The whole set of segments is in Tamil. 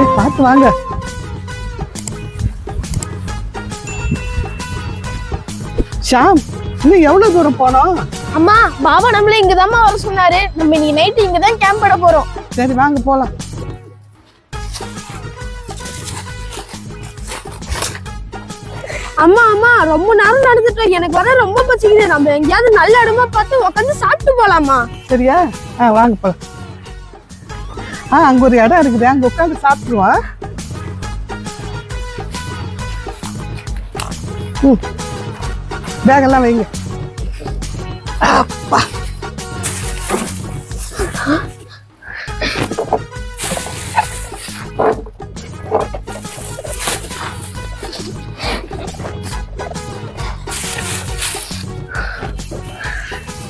ஏய், பார்த்து வாங்க. ஷாம் இன்னும் எவ்வளவு தூரம் போனோம் அம்மா பாபா நம்மள இங்கதாம்மா வர சொன்னாரு. நம்ம இன்னைக்கு நைட்டு இங்கதான் கேம்ப் போட போறோம். சரி வாங்க போலாம். அம்மா அம்மா ரொம்ப நேரம் நடந்துட்டோம் எனக்கு வர ரொம்ப பசிக்குது. நம்ம எங்கேயாவது நல்ல இடமா பார்த்து உட்காந்து சாப்பிட்டு போலாமா? சரியா? ஆ வாங்க போலாம். ஆ அங்கே ஒரு இடம் இருக்குது. அங்கே உட்காந்து சாப்பிடுவோம் ம் பேகெல்லாம் வைங்க. அப்பா.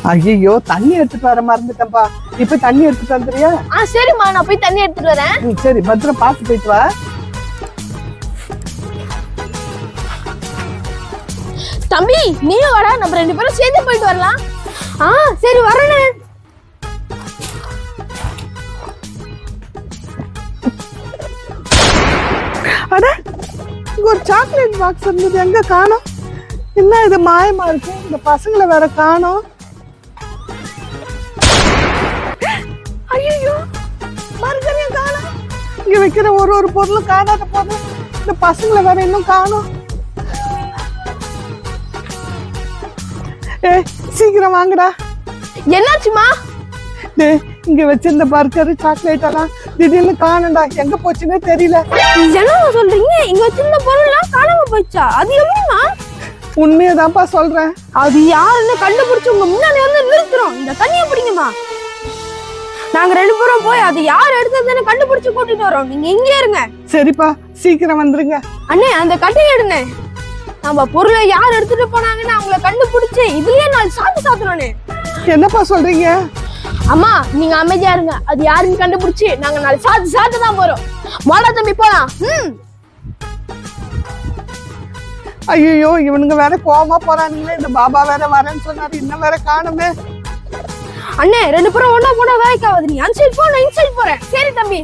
ஐயோ தண்ணி எடுத்துட்டு வர மறந்துட்டேன்ப்பா இப்ப தண்ணி எடுத்துட்டு வந்துறியா ஆ சரிம்மா நான் போய் தண்ணி எடுத்துட்டு வரேன். ம், சரி பத்திரம் பார்த்து போயிட்டு வா. தம்பி நீயும் வாடா நம்ம ரெண்டு பேரும் சேர்ந்து போயிட்டு வரலாம். ஆ சரி வரேனே அட இங்க ஒரு சாக்லேட் பாக்ஸ் இருந்தது எங்க காணோம்? என்ன இது மாயமா இருக்கு? இந்த பசங்களை வேற காணோம். இங்க வைக்கிற ஒரு ஒரு பொருளும் காணாத போது இந்த பசங்களை வேற இன்னும் காணோம். ஏய் சீக்கிரம் வாங்கடா. என்னாச்சுமா? டேய் இங்க வச்சிருந்த பர்கர் சாக்லேட் எல்லாம் திடீர்னு காணோம்டா. எங்க போச்சுன்னே தெரியல. என்னமா சொல்றீங்க? இங்க வச்சிருந்த பொருள்லாம் காணாம போயிடுச்சா? அது எப்படிமா உண்மையதான்ப்பா சொல்றேன். அது யாருன்னு கண்டுபிடிச்சு உங்க முன்னாடி வந்து நிறுத்துறோம். இந்த தண்ணியை பிடிங்கம்மா. நாங்க ரெண்டு பேரும் போய் அது யார் எடுத்ததுன்னு கண்டுபிடிச்சு கூட்டிட்டு வரோம். நீங்க இங்கே இருங்க. சரிப்பா சீக்கிரம் வந்துருங்க. அண்ணே அந்த கட்டையை எடுங்க. நம்ம பொருளை யார் எடுத்துட்டு போனாங்கன்னு அவங்கள கண்டுபிடிச்சு இதுலயே நாலு சாத்து சாத்தணும்னு. என்னப்பா சொல்றீங்க? அம்மா நீங்க அமைதியா இருங்க. அது யாருன்னு கண்டுபிடிச்சு நாங்க நாலு சாத்து சாத்து தான் போறோம். மாடா தம்பி போலாம். ம். ஐயோ இவனுங்க வேற கோவமா போறானுங்களே. இந்த பாபா வேற வரேன்னு சொன்னாரு. இன்னும் வேற காணுமே. அண்ணே ரெண்டு பேரும் ஒன்னா போனா வேலைக்கு நீ. அந்த சைடு போ நான் இந்த சைடு போறேன். சரி தம்பி.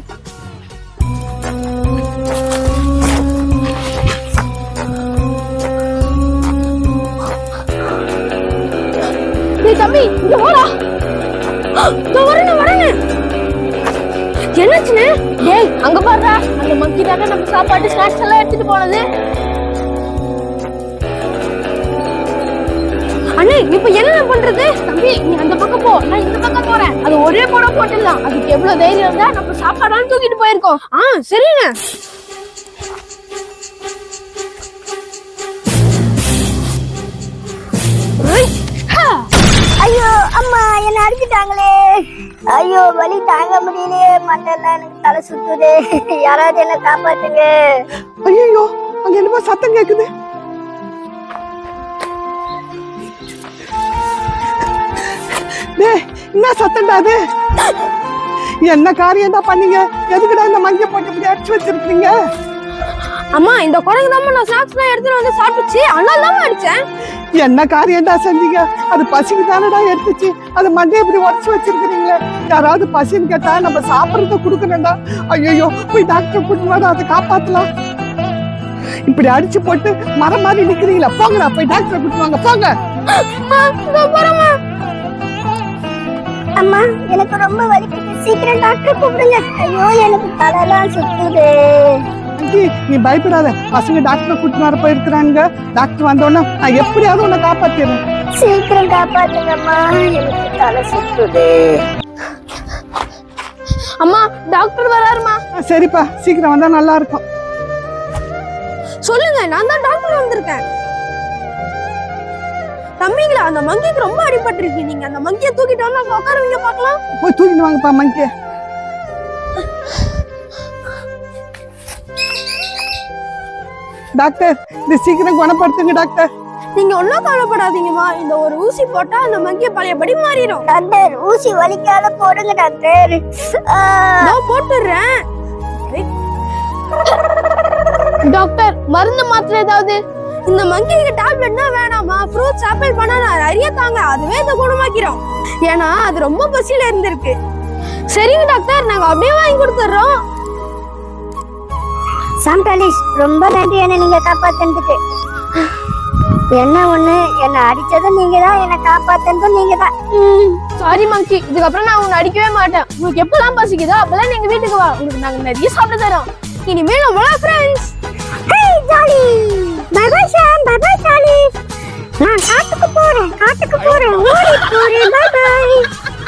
நீ தம்பி இங்க வாடா. இதோ வரேனே வரேனே என்னாச்சுன்னு டேய் அங்க பாருடா. அந்த மக்கி தாங்க நம்ம சாப்பாடு ஸ்நாக்ஸ் எல்லாம் எடுத்துட்டு போனது. அண்ணே இப்ப என்ன பண்றது? தம்பி நீ அந்த பக்கம் போ. நான் இந்த பக்கம் போறேன். அது ஒரே போட போட்டுடலாம் அதுக்கு எவ்வளவு தைரியம் இருந்தா நம்ம சாப்பாடாலும் தூக்கிட்டு போயிருக்கோம். ஆ சரிண்ணே. ஐய், ஹா. ஐயோ அம்மா என்ன அடிச்சிட்டாங்களே. ஐயோ வலி தாங்க முடியலையே. மண்டெல்லாம் எனக்கு தலை சுத்துது. யாராவது என்ன காப்பாத்துங்க. ஐயோ அங்க என்னமோ சத்தம் கேக்குது. என்ன சத்தம்டா அது என்ன காரியம் தான் பண்ணீங்க? எதுக்குடா இந்த மங்கிய போட்டு இப்படி அடிச்சு வச்சிருக்கீங்க? அம்மா இந்த குரங்கு தான் நான் ஸ்நாக்ஸ் எல்லாம் எடுத்துட்டு வந்து சாப்பிட்டுச்சு. அதனால தான் அடிச்சேன். என்ன காரியம்டா செஞ்சீங்க? அது பசிக்கு தானடா எடுத்துச்சு. அது மண்டையை இப்படி உடச்சு வச்சிருக்கிறீங்களே. யாராவது பசின்னு கேட்டா நம்ம சாப்பிடறத கொடுக்கணும்டா. ஐயோ போய் டாக்டர் கூட்டிட்டு வாடா அதை காப்பாத்தலாம். இப்படி அடிச்சு போட்டு மரம் மாதிரி நிக்கிறீங்களா போங்கடா போய் டாக்டர் கூட்டிட்டு வாங்க போங்க. அம்மா எனக்கு ரொம்ப வலிக்குது சீக்கிரம் டாக்டர் கூப்பிடுங்க. ஐயோ எனக்கு தலைலாம் சுத்துது. ஆண்டி நீ பயப்படாத. பசங்க டாக்டர் கூட்டிட்டு வர போயிருக்கிறாங்க டாக்டர் வந்தோடனே நான் எப்படியாவது உன்னை காப்பாத்திடுறேன். சீக்கிரம் காப்பாத்துங்கம்மா. எனக்கு தலை சுத்துது. அம்மா டாக்டர் வராருமா? சரிப்பா. சீக்கிரம் வந்தா நல்லா இருக்கும். சொல்லுங்க நான் தான் டாக்டர் வந்திருக்கேன். தம்பிங்களா அந்த மங்கிக்கு ரொம்ப அடிபட்டிருக்கு. நீங்க அந்த மங்கியை தூக்கிட்டு வந்து அங்க உட்காருவீங்க பார்க்கலாம். போய் தூக்கிட்டு வாங்கப்பா மங்கிய டாக்டர் இது சீக்கிரம் குணப்படுத்துங்க டாக்டர். நீங்க ஒன்னும் கவலைப்படாதீங்கம்மா இந்த ஒரு ஊசி போட்டா அந்த மங்கிய பழையபடி மாறிடும் டாக்டர் ஊசி வலிக்காத போடுங்க டாக்டர். நான் போட்டுடுறேன். டாக்டர் மருந்து மாத்திரை ஏதாவது இந்த மங்கிக்கு டேப்லெட்னா வேணாமா? ஃப்ரூட்ஸ் ஆப்பிள் பனானா நிறைய தாங்க. அதுவே இதை குணமாக்கிறோம் ஏன்னா அது ரொம்ப பசியில இருந்திருக்கு. சரிங்க டாக்டர் நாங்க அப்படியே வாங்கி கொடுத்துட்றோம். சாந்தாலிஷ் ரொம்ப நன்றி. என்ன நீங்க காப்பாத்துறதுக்கு என்ன ஒண்ணு? என்ன அடிச்சதும் நீங்க தான் என்ன காப்பாத்துறதும் நீங்க தான் சாரி மங்கி இதுக்கப்புறம் நான் உன்னை அடிக்கவே மாட்டேன். உங்களுக்கு எப்பெல்லாம் பசிக்குதோ அப்பெல்லாம் நீங்க வீட்டுக்கு வா. உங்களுக்கு நாங்க நிறைய சாப்பிட தரோம். இனிமேல் நம்மளா friends hey jolly boy Sam boy Sally நான் காட்டுக்கு போறேன் காட்டுக்கு போறேன். ஓடி போறேன். பாய் பாய்